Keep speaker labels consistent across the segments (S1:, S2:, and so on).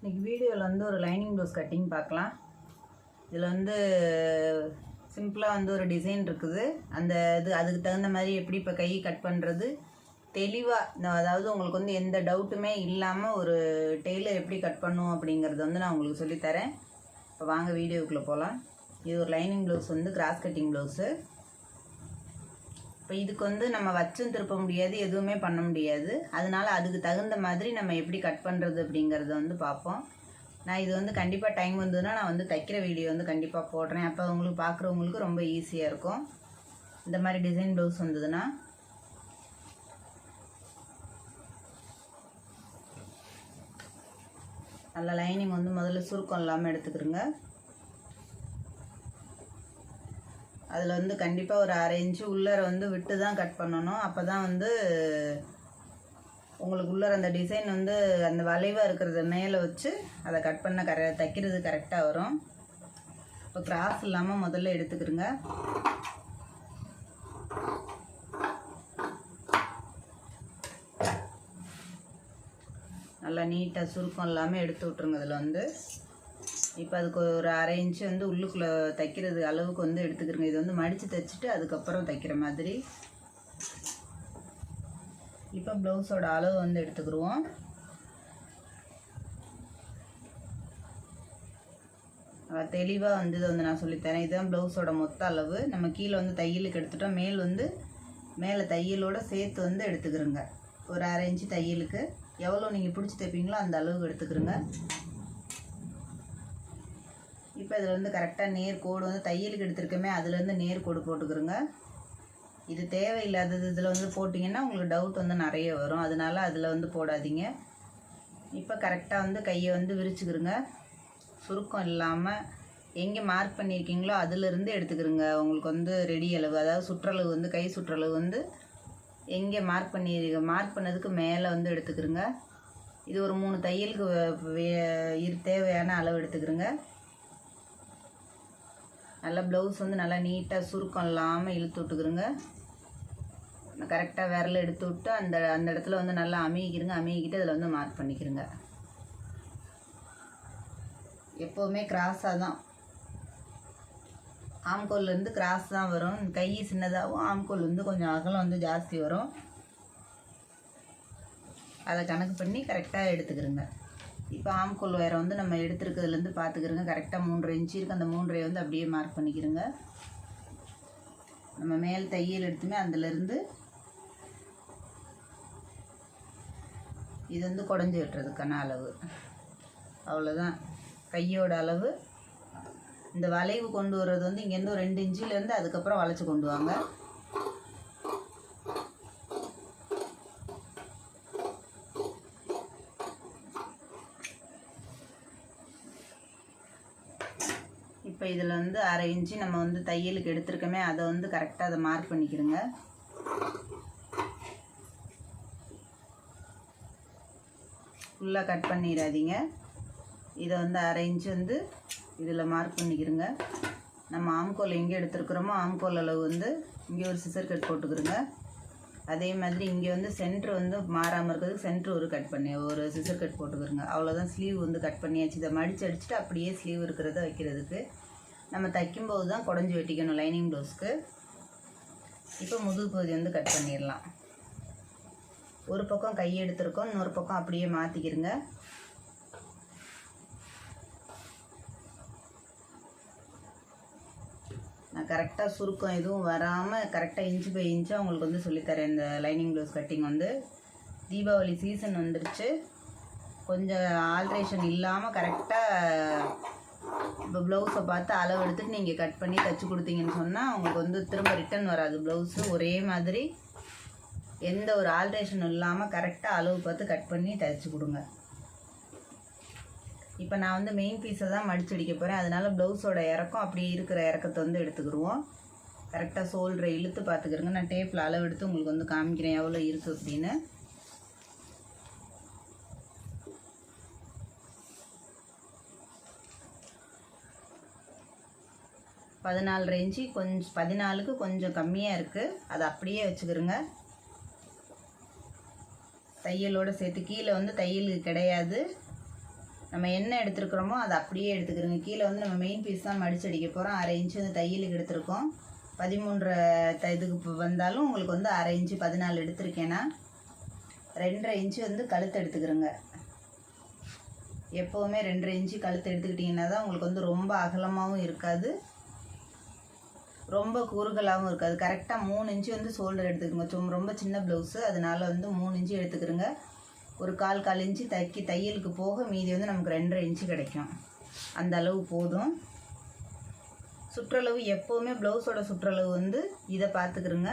S1: இன்றைக்கி வீடியோவில் வந்து ஒரு லைனிங் ப்ளவுஸ் கட்டிங் பார்க்கலாம். இதில் வந்து சிம்பிளாக வந்து ஒரு டிசைன் இருக்குது. அந்த இது அதுக்கு தகுந்த மாதிரி எப்படி இப்போ கை கட் பண்ணுறது தெளிவாக அதாவது உங்களுக்கு வந்து எந்த டவுட்டுமே இல்லாமல் ஒரு டெய்லர் எப்படி கட் பண்ணும் அப்படிங்கிறத வந்து நான் உங்களுக்கு சொல்லித்தரேன். இப்போ வாங்க வீடியோக்குள்ளே போகலாம் இது ஒரு லைனிங் ப்ளவுஸ் வந்து கிராஸ் கட்டிங் ப்ளவுஸு இப்போ இதுக்கு வந்து நம்ம வச்சும் திருப்ப முடியாது எதுவுமே பண்ண முடியாது. அதனால அதுக்கு தகுந்த மாதிரி நம்ம எப்படி கட் பண்ணுறது அப்படிங்கிறத வந்து பார்ப்போம். நான் இது வந்து கண்டிப்பாக டைம் வந்ததுன்னா நான் வந்து தைக்கிற வீடியோ வந்து கண்டிப்பாக போடுறேன். அப்போ உங்களுக்கு பார்க்குறவங்களுக்கு ரொம்ப ஈஸியாக இருக்கும். இந்த மாதிரி டிசைன் ப்ளவுஸ் வந்ததுன்னா. நல்ல லைனிங் வந்து முதல்ல சுருக்கம் இல்லாமல் எடுத்துக்கிறோங்க அதில் வந்து கண்டிப்பாக ஒரு அரை இன்ச்சு உள்ளர வந்து விட்டு தான் கட் பண்ணணும். அப்போ தான் வந்து உங்களுக்கு உள்ளர அந்த டிசைன் வந்து அந்த வளைவாக இருக்கிறத மேலே வச்சு அதை கட் பண்ண கர தைக்கிறது கரெக்டாக வரும். இப்போ கிராஸ் இல்லாமல் முதல்ல எடுத்துக்கிறோங்க நல்லா நீட்டாக சுருக்கம் இல்லாமல் எடுத்து விட்ருங்க இதில் வந்து. இப்போ அதுக்கு ஒரு அரை இன்ச்சு வந்து உள்ளுக்குள்ளே தைக்கிறது அளவுக்கு வந்து எடுத்துக்கிறோங்க. இது வந்து மடித்து தைச்சிட்டு அதுக்கப்புறம் தைக்கிற மாதிரி இப்போ ப்ளவுஸோட அளவு வந்து எடுத்துக்கிடுவோம் தெளிவாக வந்து இதை வந்து நான் சொல்லித்தரேன். இதுதான் ப்ளவுஸோட மொத்த அளவு. நம்ம கீழே வந்து தையலுக்கு எடுத்துட்டோம். மேல் வந்து மேலே தையலோட சேர்த்து வந்து எடுத்துக்கிறோங்க. ஒரு அரை இன்ச்சு தையலுக்கு. எவ்வளோ நீங்கள் பிடிச்சி தைப்பீங்களோ அந்த அளவுக்கு எடுத்துக்கிறோங்க. இப்போ இதில் வந்து கரெக்டாக நேர் கோடு வந்து தையலுக்கு எடுத்திருக்கமே அதுலேருந்து நேர் கோடு போட்டுக்கிறோங்க. இது தேவையில்லாதது இதில் வந்து போட்டிங்கன்னா உங்களுக்கு டவுட் வந்து நிறைய வரும். அதனால் அதில் வந்து போடாதீங்க. இப்போ கரெக்டாக வந்து கையை வந்து விரிச்சுக்கிறோங்க. சுருக்கம் இல்லாமல் எங்கே மார்க் பண்ணியிருக்கீங்களோ அதிலிருந்து எடுத்துக்கிறோங்க. உங்களுக்கு வந்து ரெடி அளவு அதாவது சுற்றளவு வந்து கை சுற்றளவு வந்து எங்கே மார்க் பண்ணி மார்க் பண்ணதுக்கு மேலே வந்து எடுத்துக்கிறோங்க. இது ஒரு மூணு தையலுக்கு தேவையான அளவு எடுத்துக்கிறோங்க. நல்லா ப்ளவுஸ் வந்து நல்லா நீட்டாக சுருக்கம் இல்லாமல் இழுத்து விட்டுக்கிறோங்க கரெக்டாக விரல் எடுத்து விட்டு அந்த அந்த இடத்துல வந்து நல்லா அமுகிக்கிறங்க அமுகிக்கிட்டு அதில் வந்து மார்க் பண்ணிக்கிறோங்க எப்போவுமே கிராஸாக தான் ஆம்கோல்லேருந்து கிராஸ் தான் வரும். கை சின்னதாகவும் ஆம்கோல் வந்து கொஞ்சம் அகலம் வந்து ஜாஸ்தி வரும். அதை கணக்கு பண்ணி கரெக்டாக எடுத்துக்கிறோங்க இப்போ ஆம்கோல் வேற வந்து நம்ம எடுத்துருக்கிறதுலேருந்து பார்த்துக்கிறோங்க. கரெக்டாக மூன்றரை இன்ச்சு இருக்குது அந்த மூன்றரை வந்து அப்படியே மார்க் பண்ணிக்கிறோங்க. நம்ம மேல் தையல் எடுத்துமே அதுலேருந்து இது வந்து குடஞ்சி வெட்டுறதுக்கான அளவு. அவ்வளோதான் கையோட அளவு. இந்த வளைவு கொண்டு வர்றது வந்து இங்கேருந்து ஒரு ரெண்டு இன்ச்சிலேருந்து அதுக்கப்புறம் வளைச்சி கொண்டு வாங்க இப்போ இதில் வந்து அரை இன்ச்சு நம்ம வந்து தையலுக்கு எடுத்துருக்கோமே அதை வந்து கரெக்டாக அதை மார்க் பண்ணிக்கிறோங்க ஃபுல்லாக கட் பண்ணிடாதீங்க. இதை வந்து அரை இன்ச்சு வந்து இதில் மார்க் பண்ணிக்கிறோங்க நம்ம ஆம்கோல் எங்கே எடுத்துருக்குறோமோ ஆம்கோல் அளவு வந்து இங்கே ஒரு சிசர் கட் போட்டுக்கிறோங்க அதே மாதிரி இங்கே வந்து சென்ட்ரு வந்து மாறாமல் இருக்கிறதுக்கு சென்ட்ரு ஒரு கட் பண்ணி ஒரு சிசர் கட் போட்டுக்கிறோங்க அவ்வளோதான் ஸ்லீவ் வந்து கட் பண்ணியாச்சு. இதை மடிச்சு அடிச்சுட்டு அப்படியே ஸ்லீவ் இருக்கிறத வைக்கிறதுக்கு நம்ம தைக்கும்போது தான் குடஞ்சி வெட்டிக்கணும் லைனிங் ப்ளவுஸ்க்கு இப்போ முதுகு பகுதி வந்து கட் பண்ணிடலாம். ஒரு பக்கம் கை எடுத்திருக்கோம் இன்னொரு பக்கம் அப்படியே மாற்றிக்கிருங்க நான் கரெக்டாக சுருக்கம் எதுவும் வராமல் கரெக்டாக இன்ச்சு பை இன்ச்சாக உங்களுக்கு வந்து சொல்லித்தரேன் இந்த லைனிங் ப்ளவுஸ் கட்டிங் வந்து. தீபாவளி சீசன் வந்துருச்சு. கொஞ்சம் ஆல்ட்ரேஷன் இல்லாமல் கரெக்டாக இப்போ ப்ளவுஸை பார்த்து அளவு எடுத்துட்டு நீங்கள் கட் பண்ணி தைச்சி கொடுத்தீங்கன்னு சொன்னால் உங்களுக்கு வந்து திரும்ப ரிட்டர்ன் வராது. ப்ளவுஸு ஒரே மாதிரி எந்த ஒரு ஆல்ட்ரேஷனும் இல்லாமல் கரெக்டாக அளவு பார்த்து கட் பண்ணி தைச்சி கொடுங்க. இப்போ நான் வந்து மெயின் பீஸை தான் மடிச்சு அடிக்க போகிறேன் அதனால் ப்ளவுஸோட இறக்கம் அப்படியே இருக்கிற இறக்கத்தை வந்து எடுத்துக்கிடுவோம் கரெக்டாக சோல்டரை இழுத்து பார்த்துக்கிறங்க நான் டேப்பில் அளவு எடுத்து உங்களுக்கு வந்து காமிக்கிறேன். எவ்வளோ இருக்குது அப்படின்னு. பதினாலு ரேஞ்சு கொஞ்சம் பதினாலுக்கு கொஞ்சம் கம்மியாக இருக்குது அதை அப்படியே வச்சுக்கிறோங்க தையலோடு சேர்த்து கீழே வந்து தையல் கிடையாது. நம்ம என்ன எடுத்துருக்குறோமோ அதை அப்படியே எடுத்துக்கிறோங்க கீழே வந்து நம்ம மெயின் பீஸ் தான் மடிச்சு அடிக்க போகிறோம் அரை இன்ச்சு வந்து தையலுக்கு எடுத்திருக்கோம். பதிமூன்றரை த இதுக்கு இப்போ வந்தாலும் உங்களுக்கு வந்து அரை இன்ச்சு பதினாலு எடுத்திருக்கேன்னா ரெண்டரை இன்ச்சு வந்து கழுத்து எடுத்துக்கிறோங்க எப்போவுமே ரெண்டரை இன்ச்சு கழுத்து எடுத்துக்கிட்டிங்கன்னா தான் உங்களுக்கு வந்து ரொம்ப அகலமாகவும் இருக்காது. ரொம்ப குறுகலாகவும் இருக்காது கரெக்டாக மூணு இன்ச்சு வந்து ஷோல்டர் எடுத்துக்கோங்க. சும்மா ரொம்ப சின்ன ப்ளவுஸு அதனால் வந்து மூணு இன்ச்சு எடுத்துக்கிறோங்க. ஒரு கால் கால் இன்ச்சு தைக்கி தையலுக்கு போக மீதி வந்து நமக்கு ரெண்டரை இன்ச்சு கிடைக்கும். அந்த அளவு போதும். சுற்றளவு எப்போவுமே ப்ளவுஸோட சுற்றளவு வந்து இதை பார்த்துக்கிறோங்க.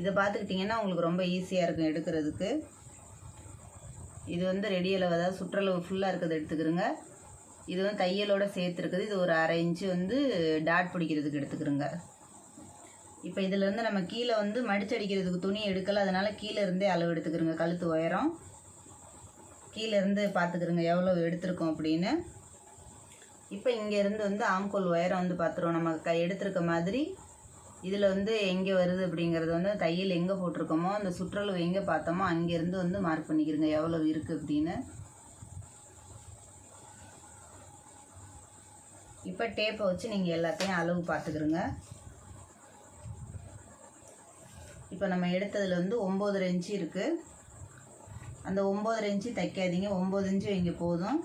S1: இதை பார்த்துக்கிட்டிங்கன்னா உங்களுக்கு ரொம்ப ஈஸியாக இருக்கும் எடுக்கிறதுக்கு. இது வந்து ரெடி அளவு அதாவது சுற்றளவு ஃபுல்லாக இருக்கிறது எடுத்துக்கிறோங்க. இது வந்து தையலோட சேர்த்துருக்குது. இது ஒரு அரை இன்ச்சு வந்து டாட் பிடிக்கிறதுக்கு எடுத்துக்கிறோங்க. இப்போ இதிலேருந்து நம்ம கீழே வந்து மடிச்சடிக்கிறதுக்கு துணி எடுக்கலை. அதனால் கீழே இருந்தே அளவு எடுத்துக்கிறோங்க. கழுத்து உயரம். கீழே இருந்து பார்த்துக்கிறோங்க. எவ்வளோ எடுத்திருக்கோம் அப்படின்னு. இப்போ இங்கேருந்து வந்து ஆம்கோல் உயரம் வந்து பார்த்துருவோம். நம்ம க எடுத்திருக்க மாதிரி இதில் வந்து எங்கே வருது அப்படிங்கிறது வந்து தையல் எங்கே போட்டிருக்கோமோ அந்த சுற்றளவு எங்கே பார்த்தோமோ அங்கேருந்து வந்து மார்க் பண்ணிக்கிறோங்க. எவ்வளோ இருக்குது அப்படின்னு. இப்போ டேப்பை வச்சு நீங்கள் எல்லாத்தையும் அளவு பார்த்துக்கிறோங்க இப்போ நம்ம எடுத்ததில் வந்து ஒம்பது இன்ச்சு இருக்குது அந்த ஒம்பது இன்ச்சு தைக்காதீங்க. ஒம்பது இன்ச்சு இங்கே போதும்.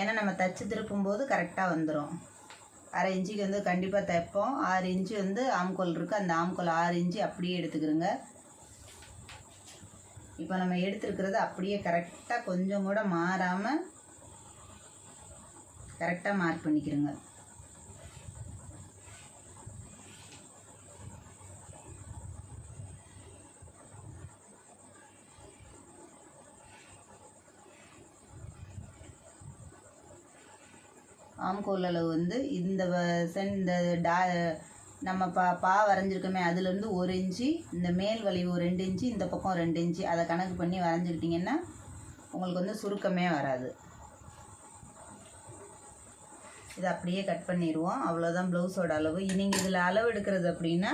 S1: ஏன்னா நம்ம தச்சு திருப்பும்போது கரெக்டாக வந்துடும் அரை இன்ச்சுக்கு வந்து கண்டிப்பாக தைப்போம். ஆறு இன்ச்சு வந்து ஆம்கோல் இருக்குது அந்த ஆம்கோல் ஆறு இன்ச்சு அப்படியே எடுத்துக்கிறோங்க இப்போ நம்ம எடுத்துருக்கிறது அப்படியே கரெக்டாக கொஞ்சம் கூட மாறாமல் கரெக்டாக மார்க் பண்ணிக்கிறோங்க. ஆம்கோல் அளவு வந்து இந்த சென் இந்த டா நம்ம பா பா வரைஞ்சிருக்கோமே அதுலேருந்து ஒரு இன்ச்சு இந்த மேல் வளைவு ரெண்டு இன்ச்சு இந்த பக்கம் ரெண்டு இன்ச்சு அதை கணக்கு பண்ணி வரைஞ்சிக்கிட்டிங்கன்னா உங்களுக்கு வந்து சுருக்கமே வராது. இதை அப்படியே கட் பண்ணிடுவோம். அவ்வளோதான் ப்ளவுஸோட அளவு. நீங்கள் இதில் அளவு எடுக்கிறது அப்படின்னா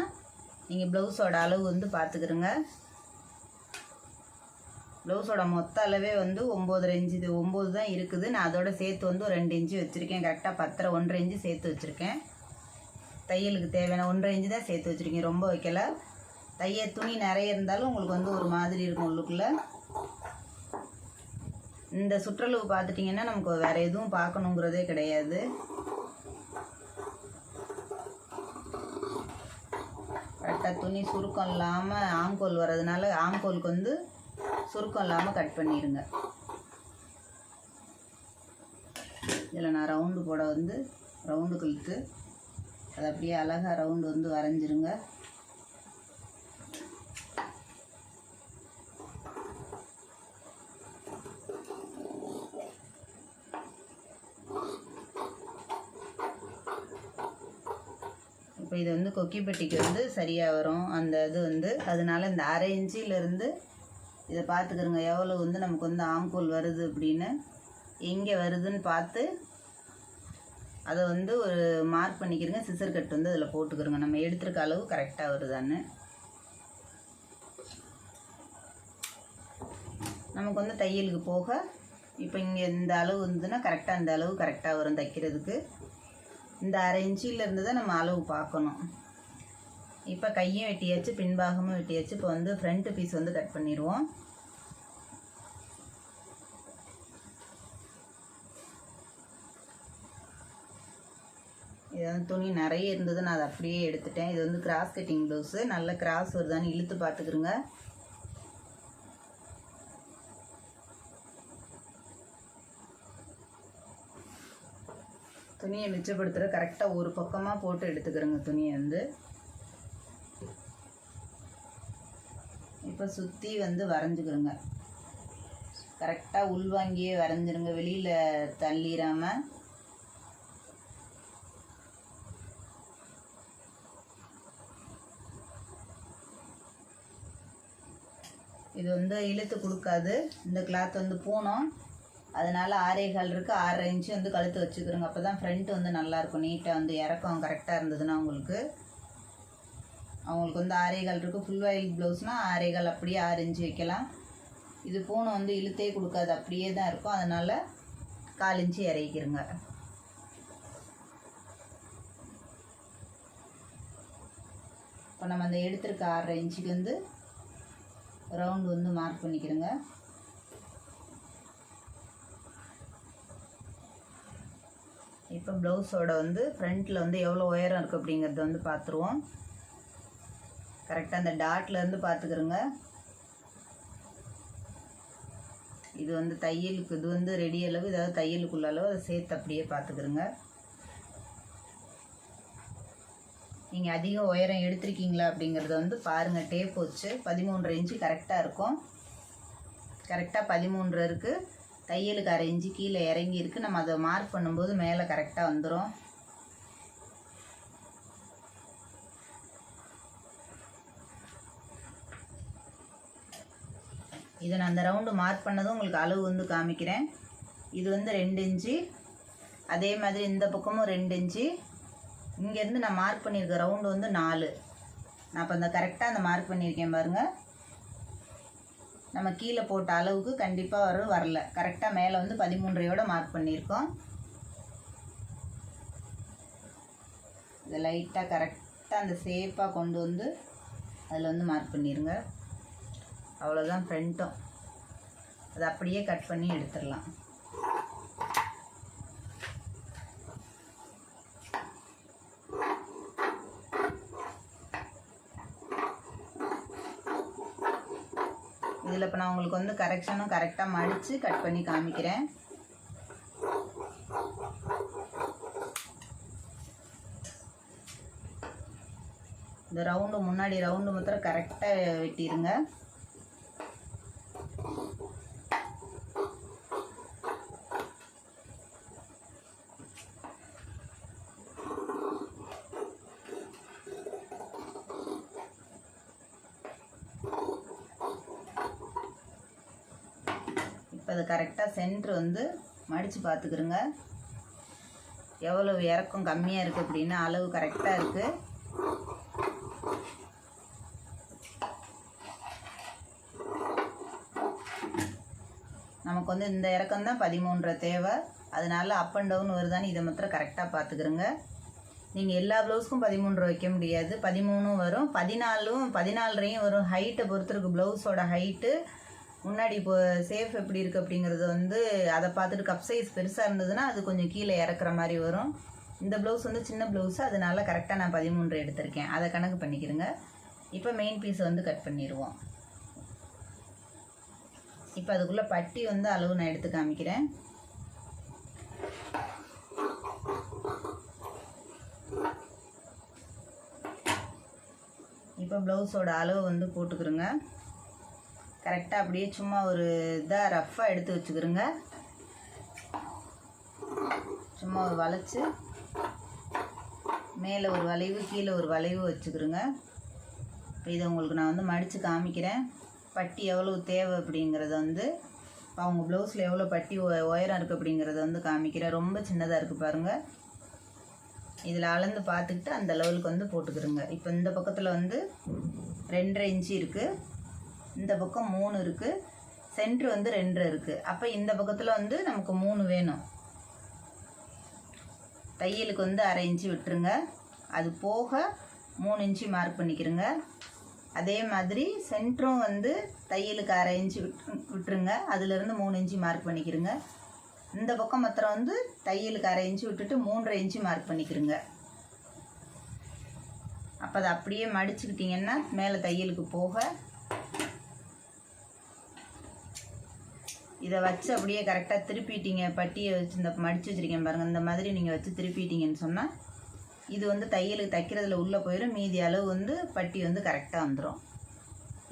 S1: நீங்கள் ப்ளவுஸோட அளவு வந்து பார்த்துக்கிறோங்க. ப்ளவுஸோட மொத்த அளவே வந்து ஒம்போதரை இன்ச்சு இது ஒம்பது தான் இருக்குது. நான் அதோட சேர்த்து வந்து ஒரு ரெண்டு இன்ச்சு வச்சுருக்கேன். கரெக்டாக பத்தரை ஒன்றரை இன்ச்சு சேர்த்து வச்சுருக்கேன். தையலுக்கு தேவையான ஒன்றரை இன்ச்சு தான் சேர்த்து வச்சுருக்கேன். ரொம்ப வைக்கல. தைய துணி நிறைய இருந்தாலும் உங்களுக்கு வந்து ஒரு மாதிரி இருக்கும் உள்ளுக்குள்ளே. இந்த சுற்றளவு பார்த்துட்டிங்கன்னா நமக்கு வேறு எதுவும் பார்க்கணுங்கிறதே கிடையாது. கரெக்டாக துணி சுருக்கம் இல்லாமல் ஆம்கோல் வர்றதுனால ஆம்கோலுக்கு வந்து சுருக்கம் இல்லாமல் கட் பண்ணிடுங்க இதில் நான் ரவுண்டு போட வந்து ரவுண்டு கழுத்து அதை அப்படியே அழகாக ரவுண்டு வந்து வரைஞ்சிருங்க இப்போ இது வந்து கொக்கிப்பட்டிக்கு வந்து சரியாக வரும். அந்த இது வந்து அதனால இந்த அரை இன்ச்சிலேருந்து இதை பார்த்துக்கிறோங்க. எவ்வளோ வந்து நமக்கு வந்து ஆம்கோல் வருது அப்படின்னு எங்கே வருதுன்னு பார்த்து அதை வந்து ஒரு மார்க் பண்ணிக்கிறங்க. சிசர் கட் வந்து அதில் போட்டுக்கிறோங்க. நம்ம எடுத்துருக்க அளவு கரெக்டாக வருதான்னு. நமக்கு வந்து தையலுக்கு போக இப்போ இங்கே இந்த அளவு இருந்ததுன்னா கரெக்டாக அந்த அளவு கரெக்டாக வரும் தைக்கிறதுக்கு. இந்த அரை இன்ச்சிலிருந்து தான் நம்ம அளவு பார்க்கணும். இப்போ கையும் வெட்டியாச்சு பின்பாகமும் வெட்டியாச்சு இப்போ வந்து ஃப்ரண்ட்டு பீஸ் வந்து கட் பண்ணிடுவோம். இது வந்து துணி நிறைய இருந்தது நான் அதை அப்படியே எடுத்துட்டேன். இது வந்து கிராஸ் கட்டிங் ப்ளவுஸு நல்ல கிராஸ் வருதான்னு இழுத்து பார்த்துக்குருங்க. துணியை மிச்சப்படுத்துகிற கரெக்டாக ஒரு பக்கமாக போட்டு எடுத்துக்கிறோங்க துணியை வந்து. இப்போ சுற்றி வந்து வரைஞ்சிக்கிறோங்க. கரெக்டாக உள்வாங்கியே வரைஞ்சிருங்க வெளியில் தள்ளிடாமல் இது வந்து இழுத்து கொடுக்காது. இந்த கிளாத் வந்து பூனம். அதனால ஆறே கால் இருக்குது ஆறரை இன்ச்சு வந்து கழுத்து வச்சுக்கிறோங்க. அப்போ தான் ஃப்ரண்ட் வந்து நல்லாயிருக்கும். நீட்டாக வந்து இறக்கம் கரெக்டாக இருந்ததுன்னா உங்களுக்கு. அவங்களுக்கு வந்து ஆறே கால் இருக்குது ஃபுல் வாயில் ப்ளவுஸ்னால் ஆறே கால் அப்படியே ஆறு இன்ச்சு வைக்கலாம். இது பூனை வந்து இழுத்தே கொடுக்காது. அப்படியே தான் இருக்கும். அதனால் கால் இன்ச்சு இறக்கிக்கிறங்க இப்போ நம்ம அந்த எடுத்திருக்க ஆறரை இன்ச்சுக்கு வந்து ரவுண்டு வந்து மார்க் பண்ணிக்கிறோங்க. இப்போ ப்ளவுஸோட வந்து ஃப்ரண்ட்டில் வந்து எவ்வளோ உயரம் இருக்குது அப்படிங்கிறத வந்து பார்த்துருவோம் கரெக்டாக அந்த டாட்லேருந்து பார்த்துக்கிறோங்க இது வந்து தையலுக்கு இது வந்து ரெடி அளவு இதாவது தையலுக்குள்ள அளவு அதை சேர்த்து அப்படியே பார்த்துக்கிறோங்க நீங்கள் அதிக உயரம் எடுத்திருக்கீங்களா அப்படிங்கிறத வந்து பாருங்கள் டேப் வச்சு பதிமூன்று இன்ச்சு கரெக்டாக இருக்கும். கரெக்டாக பதிமூன்று இருக்குது தையலுக்கு அரை இன்ச்சு கீழே இறங்கி இருக்குது நம்ம அதை மார்க் பண்ணும்போது மேலே கரெக்டாக வந்துடும் இதை நான் அந்த ரவுண்டு மார்க் பண்ணதும் உங்களுக்கு அளவு வந்து காமிக்கிறேன். இது வந்து ரெண்டு இன்ச்சு. அதே மாதிரி இந்த பக்கமும் ரெண்டு இன்ச்சு. இங்கேருந்து நான் மார்க் பண்ணியிருக்க ரவுண்டு வந்து நாலு. நான் அப்போ அந்த கரெக்டாக அந்த மார்க் பண்ணியிருக்கேன் பாருங்கள் நம்ம கீழே போட்ட அளவுக்கு கண்டிப்பாக வரும் வரல. கரெக்டாக மேலே வந்து பதிமூன்றையோட மார்க் பண்ணியிருக்கோம். இதை லைட்டாக கரெக்டாக அந்த சேஃபாக கொண்டு வந்து அதில் வந்து மார்க் பண்ணிடுங்க அவ்வளோதான் ஃப்ரண்ட்டும் அதை அப்படியே கட் பண்ணி எடுத்துடலாம் இதில் இப்போ நான் உங்களுக்கு வந்து கரெக்ஷனும் கரெக்டாக மடித்து கட் பண்ணி காமிக்கிறேன். இந்த ரவுண்டு முன்னாடி ரவுண்டு மாத்திரம் கரெக்டாக வெட்டிடுங்க இப்போ அது கரெக்டாக சென்ட்ரு வந்து மடித்து பார்த்துக்கிறோங்க எவ்வளவு இறக்கம் கம்மியாக இருக்குது அப்படின்னா அளவு கரெக்டாக இருக்குது நமக்கு வந்து இந்த இறக்கம் தான் பதிமூன்றரை தேவை. அதனால அப் அண்ட் டவுன் வருதான்னு இதை மாத்திரம் கரெக்டாக பார்த்துக்கிறோங்க நீங்கள் எல்லா ப்ளவுஸ்க்கும் பதிமூன்று வைக்க முடியாது. பதிமூணும் வரும். பதினாலும் பதினாலரையும் வரும். ஹைட்டை பொறுத்திருக்கு ப்ளவுஸோட ஹைட்டு முன்னாடி இப்போ சேஃப் எப்படி இருக்குது அப்படிங்கிறது வந்து அதை பார்த்துட்டு கப் சைஸ் பெருசாக இருந்ததுன்னா அது கொஞ்சம் கீழே இறக்குற மாதிரி வரும். இந்த ப்ளவுஸ் வந்து சின்ன ப்ளவுஸு அதனால கரெக்டாக நான் பதிமூன்று எடுத்திருக்கேன். அதை கணக்கு பண்ணிக்கிறேங்க இப்போ மெயின் பீஸை வந்து கட் பண்ணிடுவோம் இப்போ அதுக்குள்ளே பட்டி வந்து அளவு நான் எடுத்து காமிக்கிறேன். இப்போ ப்ளவுஸோட அளவு வந்து போட்டுக்கிறோங்க கரெக்டாக அப்படியே சும்மா ஒரு இதாக ரஃப்பாக எடுத்து வச்சுக்கிறோங்க. சும்மா ஒரு வளைச்சி மேலே ஒரு வளைவு கீழே ஒரு வளைவு வச்சுக்கிறோங்க. இப்போ இதை உங்களுக்கு நான் வந்து மடித்து காமிக்கிறேன். பட்டி எவ்வளோ தேவை அப்படிங்கிறத வந்து அவங்க ப்ளவுஸில் எவ்வளோ பட்டி உயரம் இருக்குது அப்படிங்கிறத வந்து காமிக்கிறேன். ரொம்ப சின்னதாக இருக்குது பாருங்கள் இதில் அளந்து பார்த்துக்கிட்டு அந்த லெவலுக்கு வந்து போட்டுக்கிறோங்க. இப்போ இந்த பக்கத்தில் வந்து ரெண்டரை இன்ச்சு இருக்குது இந்த பக்கம் மூணு இருக்குது சென்ட்ரு வந்து ரெண்டு இருக்குது அப்போ இந்த பக்கத்தில் வந்து நமக்கு மூணு வேணும். தையலுக்கு வந்து அரை இன்ச்சு விட்டுருங்க. அது போக மூணு இன்ச்சு மார்க் பண்ணிக்கிறோங்க. அதே மாதிரி சென்ட்ரும் வந்து தையலுக்கு அரை இன்ச்சு விட்டு விட்டுருங்க. அதுலேருந்து மூணு இன்ச்சு மார்க் பண்ணிக்கிறோங்க. இந்த பக்கம் மாத்திரம் வந்து தையலுக்கு அரை இன்ச்சு விட்டுட்டு மூன்றரை இன்ச்சு மார்க் பண்ணிக்கிறோங்க. அப்போ அதை அப்படியே மடிச்சுக்கிட்டிங்கன்னா மேலே தையலுக்கு போக இதை வச்சு அப்படியே கரெக்டாக திருப்பிட்டீங்க. பட்டியை வச்சு இந்த மடித்து வச்சுருக்கேன் பாருங்கள் இந்த மாதிரி நீங்கள் வச்சு திருப்பிட்டீங்கன்னு சொன்னால் இது வந்து தையலுக்கு தைக்கிறதுல உள்ளே போயிடும் மீதி அளவு வந்து பட்டி வந்து கரெக்டாக வந்துடும்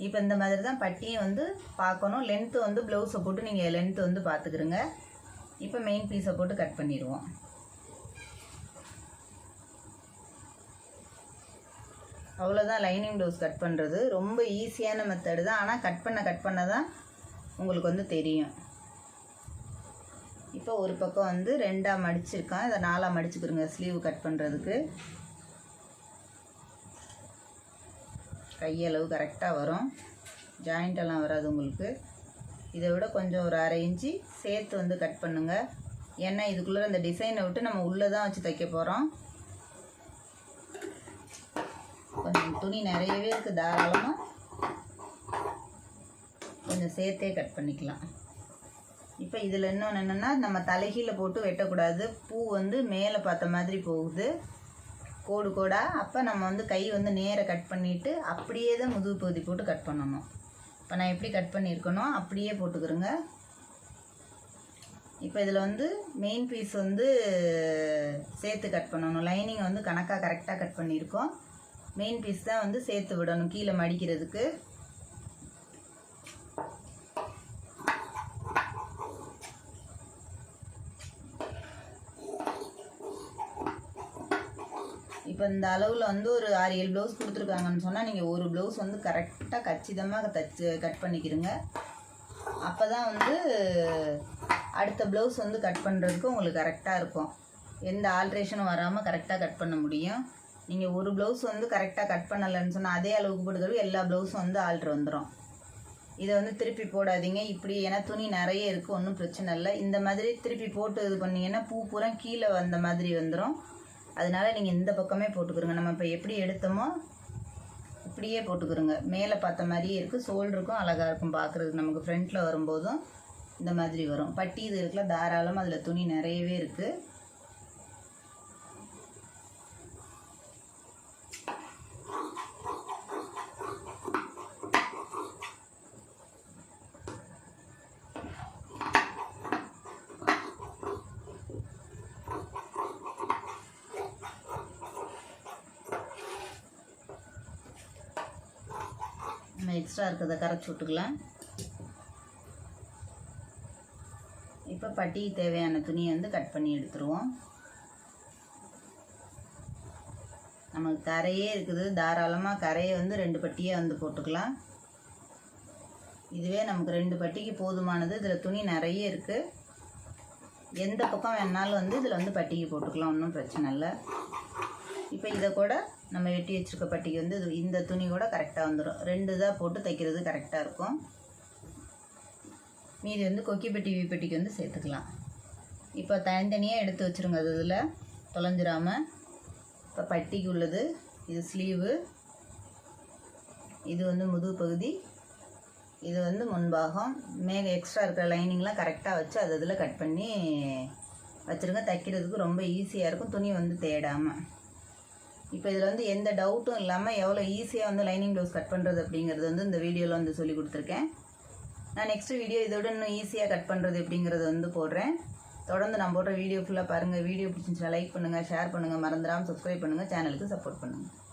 S1: இப்போ இந்த மாதிரி தான் பட்டியும் வந்து பார்க்கணும். லென்த்து வந்து ப்ளவுஸை போட்டு நீங்கள் லென்த்து வந்து பார்த்துக்குருங்க. இப்போ மெயின் பீஸை போட்டு கட் பண்ணிடுவோம். அவ்வளோதான் லைனிங் ப்ளவுஸ் கட் பண்ணுறது ரொம்ப ஈஸியான மெத்தடு தான். ஆனால் கட் பண்ண கட் பண்ண தான் உங்களுக்கு வந்து தெரியும். இப்போ ஒரு பக்கம் வந்து ரெண்டாக மடிச்சிருக்கேன் இதை நாலாக மடிச்சுக்கிறோங்க ஸ்லீவ் கட் பண்ணுறதுக்கு கையளவு கரெக்டாக வரும். ஜாயிண்டெல்லாம் வராது உங்களுக்கு. இதை விட கொஞ்சம் ஒரு அரை இன்ச்சு சேர்த்து வந்து கட் பண்ணுங்கள் ஏன்னா இதுக்குள்ளே அந்த டிசைனை விட்டு நம்ம உள்ளே தான் வச்சு தைக்க போகிறோம் கொஞ்சம் துணி நிறையவே இருக்குது தாராளமாக கொஞ்சம் சேர்த்தே கட் பண்ணிக்கலாம். இப்போ இதில் இன்னொன்று என்னென்னா நம்ம தலைகீழ போட்டு வெட்டக்கூடாது. பூ வந்து மேலே பார்த்த மாதிரி போகுது. கோடு கோடாக அப்போ நம்ம வந்து கை வந்து நேராக கட் பண்ணிவிட்டு அப்படியே தான் முதுகு பகுதி போட்டு கட் பண்ணணும். இப்போ நான் எப்படி கட் பண்ணியிருக்கனோ அப்படியே போட்டுக்கிறோங்க. இப்போ இதில் வந்து மெயின் பீஸ் வந்து சேர்த்து கட் பண்ணணும். லைனிங் வந்து கணக்காக கரெக்டாக கட் பண்ணியிருக்கோம். மெயின் பீஸ் தான் வந்து சேர்த்து விடணும். கீழே மடிக்கிறதுக்கு. இப்போ இந்த அளவில் வந்து ஒரு ஆறு ஏழு ப்ளவுஸ் கொடுத்துருக்காங்கன்னு சொன்னால் நீங்கள் ஒரு ப்ளவுஸ் வந்து கரெக்டாக கச்சிதமாக தச்சு கட் பண்ணிக்கிறங்க அப்போ தான் வந்து அடுத்த ப்ளவுஸ் வந்து கட் பண்ணுறதுக்கு உங்களுக்கு கரெக்டாக இருக்கும். எந்த ஆல்ட்ரேஷனும் வராமல் கரெக்டாக கட் பண்ண முடியும். நீங்கள் ஒரு ப்ளவுஸ் வந்து கரெக்டாக கட் பண்ணலைன்னு சொன்னால் அதே அளவுக்கு போட்டுக்கிறது எல்லா ப்ளவுஸும் வந்து ஆல்ட்ரு வந்துடும் இதை வந்து திருப்பி போடாதீங்க. இப்படி ஏன்னா துணி நிறைய இருக்குது ஒன்றும் பிரச்சனை இல்லை. இந்த மாதிரி திருப்பி போட்டு இது பண்ணிங்கன்னா பூ பூரா கீழே வந்த மாதிரி வந்துடும் அதனால நீங்கள் இந்த பக்கமே போட்டுக்கிறோங்க நம்ம இப்போ எப்படி எடுத்தோமோ இப்படியே போட்டுக்கிறோங்க மேலே பார்த்த மாதிரியே இருக்குது ஷோல்டருக்கும் அழகாக இருக்கும் பார்க்குறதுக்கு நமக்கு ஃப்ரண்ட்டில் வரும்போதும் இந்த மாதிரி வரும். பட்டி இது இருக்குல்ல தாராளமாக அதில் துணி நிறையவே இருக்குது நம்ம எக்ஸ்ட்ரா இருக்கிறத கரைச்சி விட்டுக்கலாம். இப்போ பட்டிக்கு தேவையான துணியை வந்து கட் பண்ணி எடுத்துருவோம். நமக்கு கரையே இருக்குது. தாராளமாக கரையை வந்து ரெண்டு பட்டியே வந்து போட்டுக்கலாம். இதுவே நமக்கு ரெண்டு பட்டிக்கு போதுமானது. இதில் துணி நிறைய இருக்குது எந்த பக்கம் வேணாலும் வந்து இதில் வந்து பட்டிக்கு போட்டுக்கலாம். ஒன்றும் பிரச்சனை இல்லை. இப்போ இதை கூட நம்ம வெட்டி வச்சுருக்க பட்டிக்கு வந்து இது- இந்த துணி கூட கரெக்டாக வந்துடும் ரெண்டு தான் போட்டு தைக்கிறது கரெக்டாக இருக்கும். மீதி வந்து கொக்கி பெட்டி வி பெட்டிக்கு வந்து சேர்த்துக்கலாம். இப்போ தனித்தனியாக எடுத்து வச்சுருங்க அது இதில். தொலைஞ்சிடாமல் இப்போ பட்டிக்கு உள்ளது. இது ஸ்லீவு இது வந்து முதுகு பகுதி. இது வந்து முன்பாகம். மேலே எக்ஸ்ட்ரா இருக்கிற லைனிங்லாம் கரெக்டாக வச்சு அது இதில் கட் பண்ணி வச்சுருங்க. தைக்கிறதுக்கு ரொம்ப ஈஸியாக இருக்கும். துணி வந்து தேடாமல் இப்போ இதில் வந்து எந்த டவுட்டும் இல்லாமல் எவ்வளோ ஈஸியாக வந்து லைனிங் ப்ளவுஸ் கட் பண்ணுறது அப்படிங்கிறது வந்து இந்த வீடியோவில் வந்து சொல்லி கொடுத்துருக்கேன். நான் நெக்ஸ்ட்டு வீடியோ இதோட இன்னும் ஈஸியாக கட் பண்ணுறது எப்படிங்கிறத வந்து போடுறேன். தொடர்ந்து நான் போடுற வீடியோ ஃபுல்லாக பாருங்கள் வீடியோ பிடிச்சிருந்துச்சுன்னா லைக் பண்ணுங்கள் ஷேர் பண்ணுங்கள் மறந்துடாமல் சப்ஸ்கிரைப் பண்ணுங்கள் சேனலுக்கு சப்போர்ட் பண்ணுங்கள்